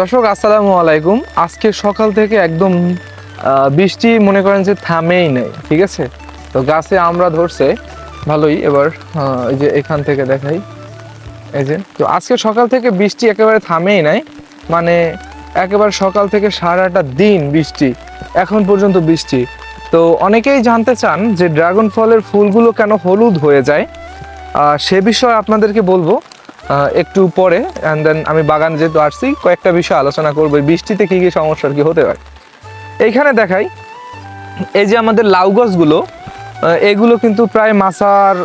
দর্শক, আসসালামু আলাইকুম। আজকে সকাল থেকে একদম বৃষ্টি মনে করেন যে থামেই নেই, ঠিক আছে? তো গাছে আমরা ধরছে, ভালোই। এবার এই যে এখান থেকে দেখাই। এই যে, তো আজকে সকাল থেকে বৃষ্টি একেবারে থামেই নাই। মানে একেবারে সকাল থেকে সারাটা দিন বৃষ্টি, এখন পর্যন্ত বৃষ্টি। তো অনেকেই জানতে চান যে ড্রাগন ফলের ফুলগুলো কেন হলুদ হয়ে যায়। সে বিষয়ে আপনাদেরকে বলব। একটু পরে অ্যান্ড দেন আমি বাগান যেহেতু আসছি, কয়েকটা বিষয় আলোচনা করব বৃষ্টিতে কী কী সমস্যার কি হতে পারে। এইখানে দেখাই, এই যে আমাদের লাউ গাছগুলো এগুলো কিন্তু প্রায় মাসার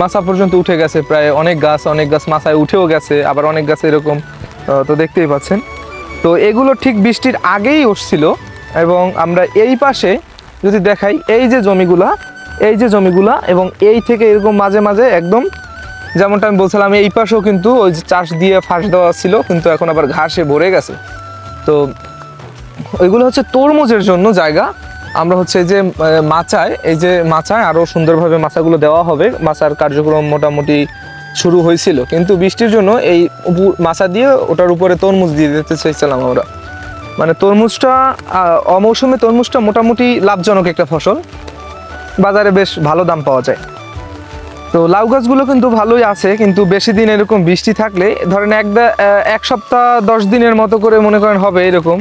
মাসা পর্যন্ত উঠে গেছে, প্রায় অনেক গাছ অনেক গাছ মাসায় উঠেও গেছে, আবার অনেক গাছ এরকম তো দেখতেই পাচ্ছেন। তো এগুলো ঠিক বৃষ্টির আগেই উঠছিল, এবং আমরা এই পাশে যদি দেখাই, এই যে জমিগুলা, এই যে জমিগুলা, এবং এই থেকে এরকম মাঝে মাঝে একদম যেমনটা আমি বলছিলাম, এই পাশেও কিন্তু ওই যে চাষ দিয়ে ফাঁস দেওয়া ছিল, কিন্তু এখন আবার ঘাসে ভরে গেছে। তো ওইগুলো হচ্ছে তরমুজের জন্য জায়গা। আমরা হচ্ছে যে মাচায়, এই যে মাচায় আরও সুন্দরভাবে মাচাগুলো দেওয়া হবে। মাচার কার্যক্রম মোটামুটি শুরু হয়েছিল। কিন্তু বৃষ্টির জন্য এই মাচা দিয়ে ওটার উপরে তরমুজ দিয়ে দিতে চাইছিলাম আমরা। মানে তরমুজটা অমৌসুমে তরমুজটা মোটামুটি লাভজনক একটা ফসল। বাজারে বেশ ভালো দাম পাওয়া যায়। তো লাউ গাছগুলো কিন্তু ভালোই আছে, কিন্তু বেশি দিন এরকম বৃষ্টি থাকলে ধরেন এক এক সপ্তাহ, দশ দিনের মতো করে মনে করেন হবে এরকম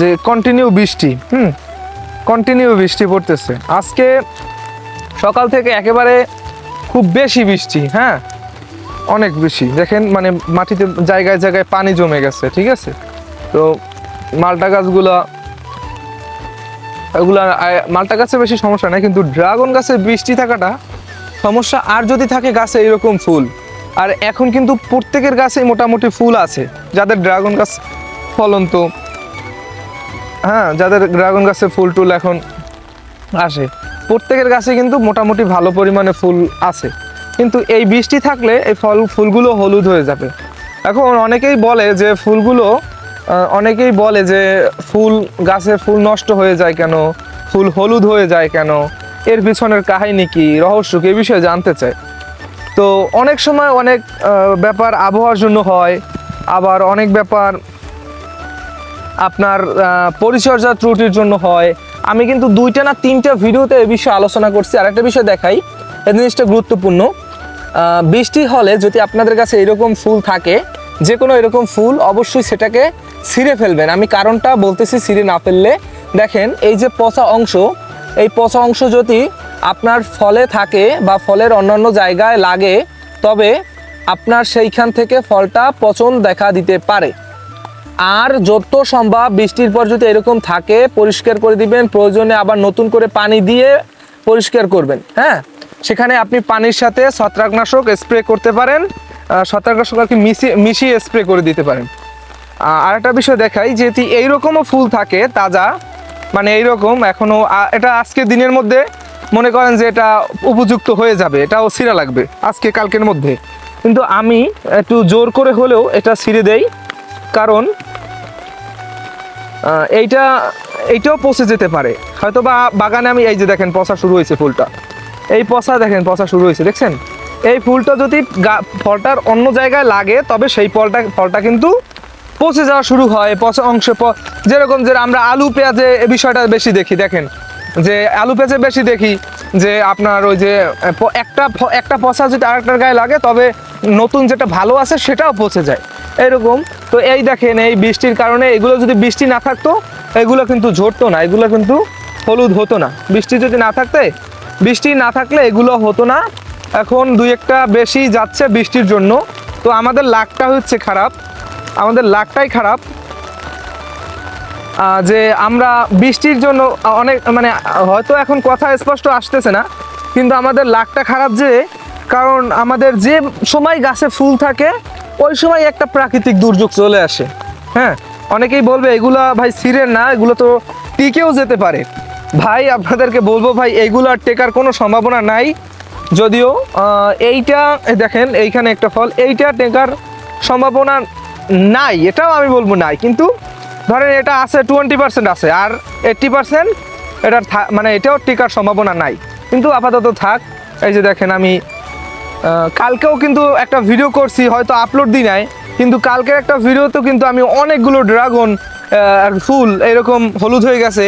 যে কন্টিনিউ বৃষ্টি, হুম? কন্টিনিউ বৃষ্টি পড়তেছে। আজকে সকাল থেকে একেবারে খুব বেশি বৃষ্টি হ্যাঁ? অনেক বেশি। দেখেন মানে মাটিতে জায়গায় জায়গায় পানি জমে গেছে, ঠিক আছে? তো মালটা গাছগুলা এগুলা মালটা গাছে বেশি সমস্যা নাই, কিন্তু ড্রাগন গাছে বৃষ্টি থাকাটা সমস্যা, আর যদি থাকে গাছে এরকম ফুল। আর এখন কিন্তু প্রত্যেকের গাছেই মোটামুটি ফুল আছে। যাদের ড্রাগন গাছ ফলন্ত হ্যাঁ যাদের ড্রাগন গাছে ফুল টুল এখন আসে, প্রত্যেকের গাছে কিন্তু মোটামুটি ভালো পরিমাণে ফুল আছে। কিন্তু এই বৃষ্টি থাকলে এই ফল, ফুলগুলো হলুদ হয়ে যাবে। এখন অনেকেই বলে যে ফুলগুলো অনেকেই বলে যে ফুল, গাছে ফুল নষ্ট হয়ে যায় কেন? ফুল হলুদ হয়ে যায় কেন? এর পিছনের কাহিনী কি, রহস্য কি এই বিষয়ে জানতে চাই। তো অনেক সময় অনেক ব্যাপার আবহাওয়ার জন্য হয়, আবার অনেক ব্যাপার আপনার পরিচর্যা ত্রুটির জন্য হয়। আমি কিন্তু দুইটা না তিনটা ভিডিওতে এ বিষয়ে আলোচনা করছি। আর একটা বিষয় দেখাই এই জিনিসটা গুরুত্বপূর্ণ। বৃষ্টি হলে যদি আপনাদের কাছে এরকম ফুল থাকে যে কোনো এরকম ফুল অবশ্যই সেটাকে ছিঁড়ে ফেলবেন। আমি কারণটা বলতেছি ছিঁড়ে না ফেললে। দেখেন, এই যে পচা অংশ এই পচা অংশ যদি আপনার ফলে থাকে বা ফলের অন্যান্য জায়গায় লাগে, তবে আপনার সেইখান থেকে ফলটা পচন দেখা দিতে পারে। আর যত সম্ভব বৃষ্টির পর যদি এরকম থাকে, পরিষ্কার করে দিবেন, প্রয়োজনে আবার নতুন করে পানি দিয়ে পরিষ্কার করবেন হ্যাঁ? সেখানে আপনি পানির সাথে ছত্রাকনাশক স্প্রে করতে পারেন ছত্রাকনাশক আর কি মিশিয়ে মিশিয়ে স্প্রে করে দিতে পারেন। আর একটা বিষয় দেখাই, যেহেতু এইরকমও ফুল থাকে, তাজা মানে এইরকম এখনও, আ- এটা আজকে দিনের মধ্যে মনে করেন যে এটা উপযুক্ত হয়ে যাবে, এটাও ছিঁড়া লাগবে, আজকে কালকের মধ্যে। কিন্তু আমি একটু জোর করে হলেও এটা ছিঁড়ে দেই, কারণ এইটা, এইটাও পচে যেতে পারে। হয়তো বা বাগানে আমি এই যে দেখেন পচা শুরু হয়েছে ফুলটা। এই পচা দেখেন, পচা শুরু হয়েছে, দেখছেন? এই ফুলটা যদি ফলটার অন্য জায়গায় লাগে, তবে সেই ফলটা ফলটা কিন্তু পচে যাওয়া শুরু হয়, পচা অংশে প- যেরকম যে আমরা আলু পেঁয়াজে এই বিষয়টা বেশি দেখি, দেখেন। যে আলু পেঁয়াজে বেশি দেখি যে আপনার ওই যে একটা একটা পচা যদি আরেকটার গায়ে লাগে, তবে নতুন যেটা ভালো আছে সেটাও পচে যায়। এরকম, তো এই দেখেন, এই বৃষ্টির কারণে এগুলো যদি বৃষ্টি না থাকতো, এগুলো কিন্তু ঝরতো না, এগুলো কিন্তু হলুদ হতো না। বৃষ্টি যদি না থাকতে, বৃষ্টি না থাকলে এগুলো হতো না। এখন দুই একটা বেশি যাচ্ছে বৃষ্টির জন্য। তো আমাদের লাকটা হচ্ছে খারাপ। আমাদের লাকটাই খারাপ। যে আমরা বৃষ্টির জন্য অনেক মানে হয়তো এখন কথা স্পষ্ট আসতেছে না, কিন্তু আমাদের লাকটা খারাপ যে, কারণ আমাদের যে সময় গাছে ফুল থাকে, ওই সময় একটা প্রাকৃতিক দুর্যোগ চলে আসে। হ্যাঁ অনেকেই বলবে, এগুলা ভাই সিরের না, এগুলো তো টিকেও যেতে পারে। ভাই, আপনাদেরকে বলব ভাই, এগুলো আর টেকার কোনো সম্ভাবনা নাই। যদিও এইটা, দেখেন, এইখানে একটা ফল, এইটা টেকার সম্ভাবনা নাই, এটাও আমি বলব নাই, কিন্তু ধরেন এটা আছে টোয়েন্টি পার্সেন্ট আছে, আর এইট্টি পার্সেন্ট এটার মানে এটাও টিকার সম্ভাবনা নাই। কিন্তু আপাতত থাক, এই যে দেখেন আমি কালকেও কিন্তু একটা ভিডিও করছি, হয়তো আপলোড দিই নাই, কিন্তু কালকের একটা ভিডিওতে কিন্তু আমি অনেকগুলো ড্রাগন ফুল এরকম হলুদ হয়ে গেছে,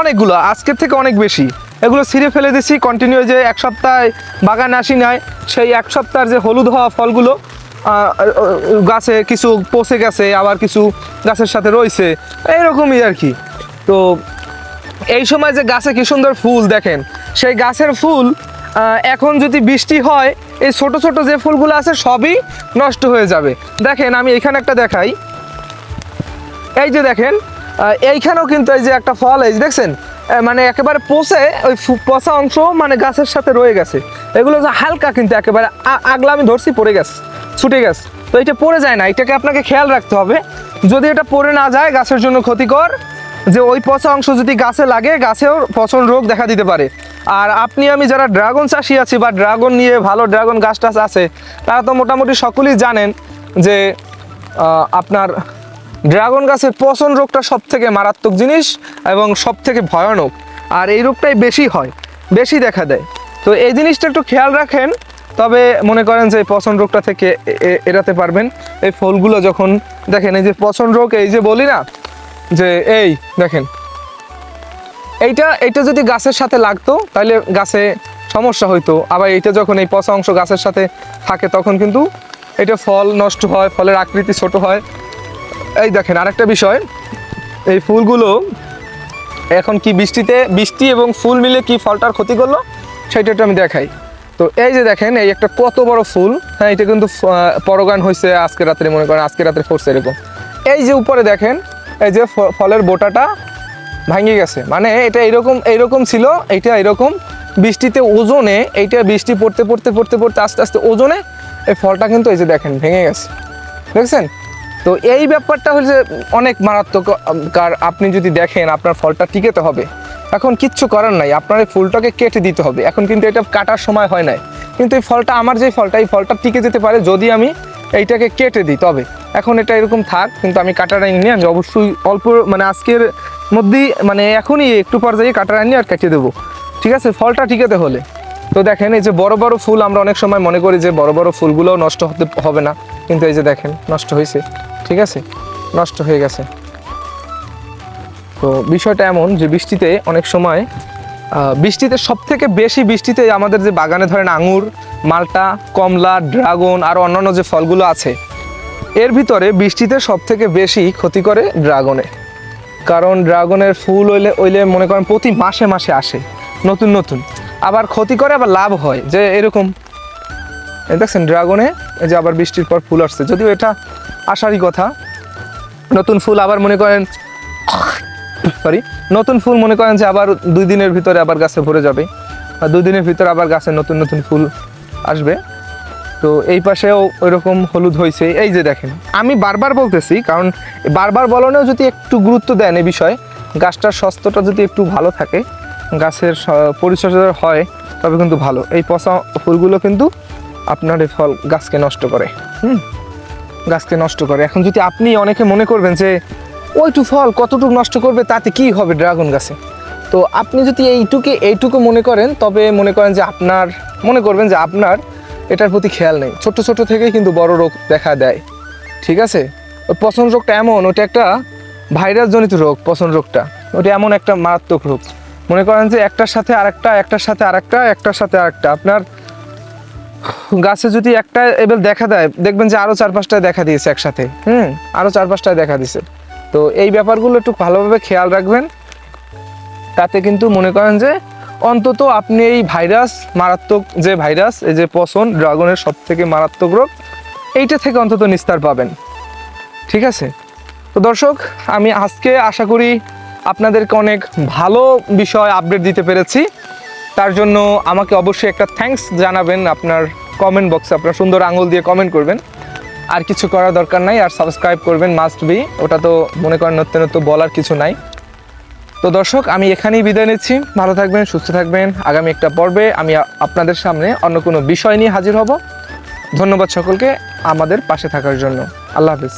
অনেকগুলো, আজকের থেকে অনেক বেশি। এগুলো ছিঁড়ে ফেলে দিছি কন্টিনিউ যে এক সপ্তাহ বাগান আসি নাই, সেই এক সপ্তাহের যে হলুদ হওয়া ফলগুলো গাছে কিছু পচে গেছে, আবার কিছু গাছের সাথে রয়েছে, এইরকমই আর কি। তো এই সময় যে গাছে কি সুন্দর ফুল দেখেন, সেই গাছের ফুল এখন যদি বৃষ্টি হয়, এই ছোট ছোট যে ফুলগুলো আছে সবই নষ্ট হয়ে যাবে। দেখেন, আমি এখানে একটা দেখাই। এই যে দেখেন এইখানেও কিন্তু এই যে একটা ফল, এই দেখছেন মানে একেবারে পচে, ওই পচা অংশ মানে গাছের সাথে রয়ে গেছে। এগুলো হালকা কিন্তু একেবারে আগলা আমি ধরছি, পড়ে গেছে। ছুটে গেছে। তো এটা পড়ে যায় না, এটাকে আপনাকে খেয়াল রাখতে হবে। যদি এটা পড়ে না যায়, গাছের জন্য ক্ষতিকর। যে ওই পচা অংশ যদি গাছে লাগে, গাছেও পচন রোগ দেখা দিতে পারে। আর আপনি, আমি যারা ড্রাগন চাষি আছি বা ড্রাগন নিয়ে ভালো ড্রাগন গাছ টাছ আছে, তারা তো মোটামুটি সকলেই জানেন যে আপনার ড্রাগন গাছের পচন রোগটা সব থেকে মারাত্মক জিনিস এবং সব থেকে ভয়ানক। আর এই রোগটাই বেশি হয়, বেশি দেখা দেয়। তো এই জিনিসটা একটু খেয়াল রাখেন। তবে মনে করেন যে পচন রোগটা থেকে এড়াতে পারবেন। এই ফলগুলো যখন দেখেন, এই যে পচন রোগ, এই যে বলি না, যে এই দেখেন, এইটা এইটা যদি গাছের সাথে লাগতো তাহলে গাছে সমস্যা হইতো। আবার এইটা যখন এই পচা অংশ গাছের সাথে থাকে, তখন কিন্তু এটা ফল নষ্ট হয়, ফলের আকৃতি ছোট হয়। এই দেখেন, আরেকটা বিষয়, এই ফুলগুলো এখন কি বৃষ্টিতে, বৃষ্টি এবং ফুল মিলে কি ফলটার ক্ষতি করল? সেটা একটু আমি দেখাই। তো এই যে দেখেন, এই একটা কত বড় ফুল। হ্যাঁ এটা কিন্তু পরগান হয়েছে আজকে রাত্রে, মনে করেন আজকে রাত্রে ফোরছে এরকম। এই যে উপরে দেখেন, এই যে ফলের বোটাটা ভাঙে গেছে। মানে এটা এরকম এইরকম ছিল এইটা এরকম। বৃষ্টিতে ওজনে, এইটা বৃষ্টি পড়তে পড়তে পড়তে পড়তে, আস্তে আস্তে ওজনে এই ফলটা কিন্তু এই যে দেখেন, ভেঙে গেছে। দেখছেন? তো এই ব্যাপারটা হচ্ছে অনেক মারাত্মক কার আপনি যদি দেখেন, আপনার ফলটা টিকেতে হবে। এখন কিচ্ছু করার নাই। আপনার এই ফুলটাকে কেটে দিতে হবে। এখন কিন্তু এটা কাটার সময় হয় নাই। কিন্তু এই ফলটা আমার যে ফলটা, এই ফলটা টিকে যেতে পারে যদি আমি এইটাকে কেটে দিই। তবে এখন এটা এরকম থাক, কিন্তু আমি কাটার আইন আমি অবশ্যই অল্প মানে আজকের মধ্যেই মানে এখনই একটু পর্যায়ে কাটার নিয়ে আর কেটে দেবো। ঠিক আছে? ফলটা টিকাতে হলে। তো দেখেন, এই যে বড় বড় ফুল আমরা অনেক সময় মনে করি যে বড় বড় ফুলগুলোও নষ্ট হতে, হবে না। কিন্তু এই যে দেখেন, নষ্ট হয়েছে। ঠিক আছে? নষ্ট হয়ে গেছে। তো বিষয়টা এমন যে বৃষ্টিতে অনেক সময় বৃষ্টিতে সব থেকে বেশি বৃষ্টিতে আমাদের যে বাগানে ধরেন আঙুর, মালটা, কমলা, ড্রাগন, আর অন্যান্য যে ফলগুলো আছে, এর ভিতরে বৃষ্টিতে সব থেকে বেশি ক্ষতি করে ড্রাগনে। কারণ ড্রাগনের ফুল হইলে ওইলে মনে করেন প্রতি মাসে মাসে আসে, নতুন নতুন। আবার ক্ষতি করে, আবার লাভ হয়, যে এরকম। দেখছেন, ড্রাগনে যে আবার বৃষ্টির পর ফুল আসছে। যদিও এটা আসারই কথা, নতুন ফুল আবার মনে করেন সরি নতুন ফুল মনে করেন যে আবার দুই দিনের ভিতরে আবার গাছে ভরে যাবে আর দুই দিনের ভিতরে আবার গাছে নতুন নতুন ফুল আসবে। তো এই পাশেও ওইরকম হলুদ হয়েছে। এই যে দেখেন, আমি বারবার বলতেছি, কারণ বারবার বলনেও যদি একটু গুরুত্ব দেন এই বিষয়ে, গাছটার স্বাস্থ্যটা যদি একটু ভালো থাকে, গাছের পরিচর্যা হয়, তবে কিন্তু ভালো। এই পচা ফুলগুলো কিন্তু আপনার এই ফল গাছকে নষ্ট করে। হুম? গাছকে নষ্ট করে। এখন যদি আপনি অনেকে মনে করবেন যে ওইটু ফল কতটুকু নষ্ট করবে, তাতে কি হবে ড্রাগন গাছে? তো আপনি যদি এইটুকু এইটুকু মনে করেন, তবে মনে করেন যে আপনার, মনে করবেন যে আপনার এটার প্রতি খেয়াল নেই। ছোট ছোট থেকেই কিন্তু বড় রোগ দেখা দেয়। ঠিক আছে? ওই পচন রোগটা এমন, ওটা একটা ভাইরাসজনিত রোগ, পচন রোগটা। ওটা এমন একটা মারাত্মক রোগ। মনে করেন যে একটার সাথে আরেকটা, একটার সাথে আরেকটা, একটার সাথে আরেকটা। আপনার গাছে যদি একটা এবার দেখা দেয়, দেখবেন যে আরও চার পাঁচটায় দেখা দিয়েছে একসাথে। হুম? আরও চার পাঁচটায় দেখা দিয়েছে। তো এই ব্যাপারগুলো একটু ভালোভাবে খেয়াল রাখবেন। তাতে কিন্তু মনে করেন যে অন্তত আপনি এই ভাইরাস, মারাত্মক যে ভাইরাস, এই যে পচন ড্রাগনের সব থেকে মারাত্মক রোগ, এইটা থেকে অন্তত নিস্তার পাবেন। ঠিক আছে? তো দর্শক, আমি আজকে আশা করি আপনাদেরকে অনেক ভালো বিষয় আপডেট দিতে পেরেছি। তার জন্য আমাকে অবশ্যই একটা থ্যাঙ্কস জানাবেন। আপনার কমেন্ট বক্সে আপনার সুন্দর আঙুল দিয়ে কমেন্ট করবেন। আর কিছু করার দরকার নাই, আর সাবস্ক্রাইব করবেন মাস্ট বি ওটা তো মনে করেন নতুন নতুন বলার কিছু নাই। তো দর্শক, আমি এখানেই বিদায় নিচ্ছি। ভালো থাকবেন, সুস্থ থাকবেন। আগামী একটা পর্বে আমি আপনাদের সামনে অন্য কোনো বিষয় নিয়ে হাজির হব। ধন্যবাদ সকলকে আমাদের পাশে থাকার জন্য। আল্লাহ হাফিজ।